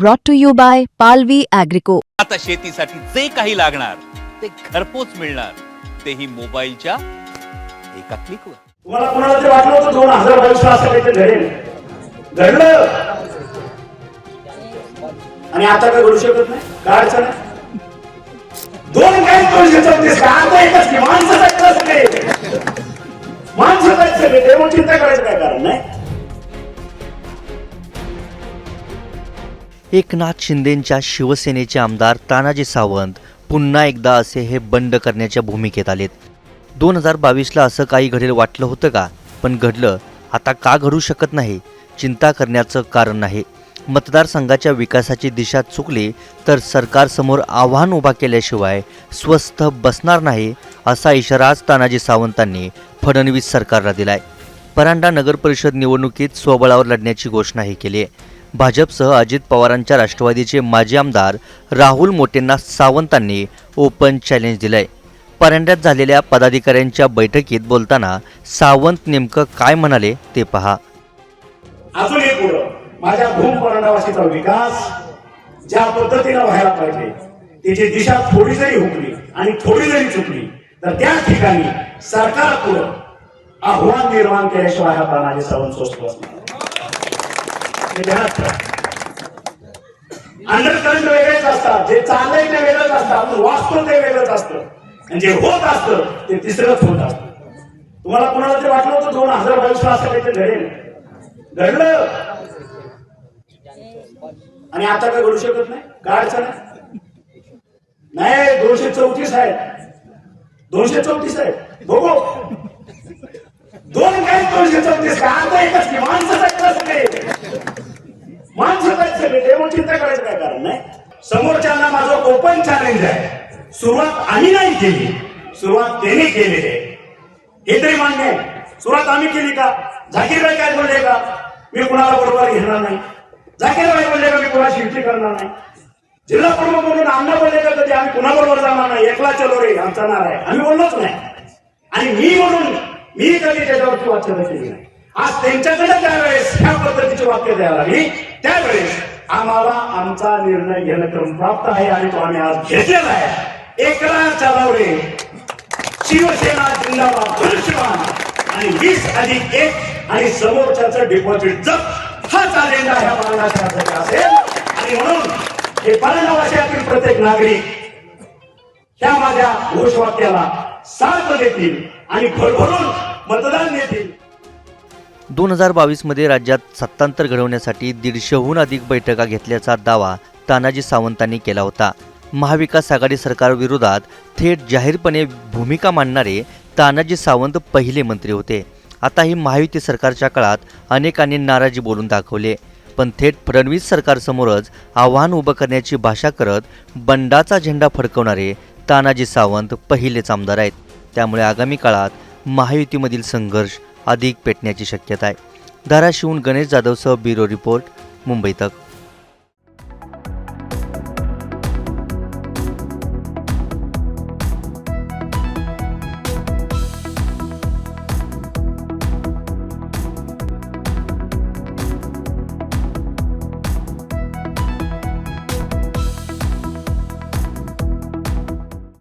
brought to you by Palvi Agrico. आता शेतीसाठी जे काही लागणार ते घरपोच मिळणार. तेही मोबाईलच्या एका क्लिकवर तुम्हाला कोणाला तरी वाटलं होतं दोन हजार बावीस ला असं काहीतरी घडेल? घडलं? आणि आता काय घडू शकत नाही? काय अडचण आहे? दोन काही दोनशे चौतीस का आता एकच की माणसं एकनाथ शिंदेंच्या शिवसेनेचे आमदार तानाजी सावंत पुन्हा एकदा असे हे बंड करण्याच्या भूमिकेत आलेत. दोन हजार बावीसला असं काही घडेल वाटलं होतं का? पण घडलं. आता का घडू शकत नाही? चिंता करण्याचं कारण नाही. मतदारसंघाच्या विकासाची दिशा चुकली तर सरकारसमोर आव्हान उभा केल्याशिवाय स्वस्थ बसणार नाही असा इशाराच तानाजी सावंतांनी फडणवीस सरकारला दिलाय. परांडा नगर परिषद निवडणुकीत स्वबळावर लढण्याची घोषणाही केली आहे. भाजपसह अजित पवारांच्या राष्ट्रवादीचे माजी आमदार राहुल मोटेंना सावंतांनी ओपन चॅलेंज दिलंय. परांड्यात झालेल्या पदाधिकाऱ्यांच्या बैठकीत बोलताना सावंत नेमकं काय म्हणाले ते पहा. अजूनही पुढं. माझ्या भूम परंडावासीचा विकास ज्या पद्धतीनं व्हायला पाहिजे त्याची दिशा थोडी जरी हुकली आणि थोडी जरी चुकली तर त्या ठिकाणी सरकार पुढं आव्हान निर्माण केल्याशिवाय हा तानाजी सावंत स्वस्त असणार अंडरकरंट वेगळेच असतात. जे चाललंय ते वेगळंच असतं. आपण वाचतो ते वेगळंच असतं. आणि जे होत असतं ते तिसरंच होत असतं. तुम्हाला कोणाला तरी वाटलं होतं दोन हजार बावीस ला असं काहीतरी घडेल? घडलं. आणि आता काय घडू शकत नाही? काय अडचण नाही दोनशे चौतीस आहे. दोनशे चौतीस आहे. बघू. दोन काय दोनशे चौतीस. का आता एकच किंवा माणसं आहेत ना सगळे माणसं आहेत सगळे ते म्हणून चिंता करायचं काय कारण नाही समोरच्यांना माझं ओपन चॅलेंज आहे. सुरुवात आम्ही नाही केली. सुरुवात त्यांनी केलेली आहे हे तरी मान्य आहे. सुरुवात आम्ही केली का? झाकीरबाई काय बोलले का? मी कुणाला बरोबर घेणार नाही. झाकीरबाई बोलले का मी कुणाशी युती करणार नाही? जिल्हा प्रमुख म्हणून अण्णा बोलले का कधी आम्ही कुणाबरोबर जाणार नाही? एकला चलो रे आमचा नार आहे. आम्ही बोललोच नाही. आणि मी म्हणून मी कधी त्याच्यावरती वाच्यता केली नाही. आज त्यांच्याकडे त्यावेळेस ह्या पद्धतीची वाक्य द्यायला लागली. त्यावेळेस आम्हाला आमचा निर्णय घेणं क्रमप्राप्त आहे आणि तो आम्ही आज घेतलेला आहे. एकला चलाव रे शिवसेना जिंदाबाद धनुष्यबाण आणि वीस अधिक एक आणि समोरच्याच डिपॉझिट जप हाच अजेंडा ह्या महाराष्ट्रासाठी असेल. आणि म्हणून हे परंडावाशातील प्रत्येक नागरिक त्या माझ्या घोषवाक्याला साथ देतील आणि भरभरून मतदान देतील. दोन हजार बावीसमध्ये राज्यात सत्तांतर घडवण्यासाठी दीडशेहून अधिक बैठका घेतल्याचा दावा तानाजी सावंतांनी केला होता. महाविकास आघाडी सरकारविरोधात थेट जाहीरपणे भूमिका मांडणारे तानाजी सावंत पहिले मंत्री होते. आता ही महायुती सरकारच्या काळात अनेकांनी नाराजी बोलून दाखवले. पण थेट फडणवीस सरकारसमोरच आव्हान उभं करण्याची भाषा करत बंडाचा झेंडा फडकवणारे तानाजी सावंत पहिलेच आमदार आहेत. त्यामुळे आगामी काळात महायुतीमधील संघर्ष अधिक पेटण्याची शक्यता आहे. धाराशिवून गणेश जाधवसह ब्युरो रिपोर्ट मुंबई तक.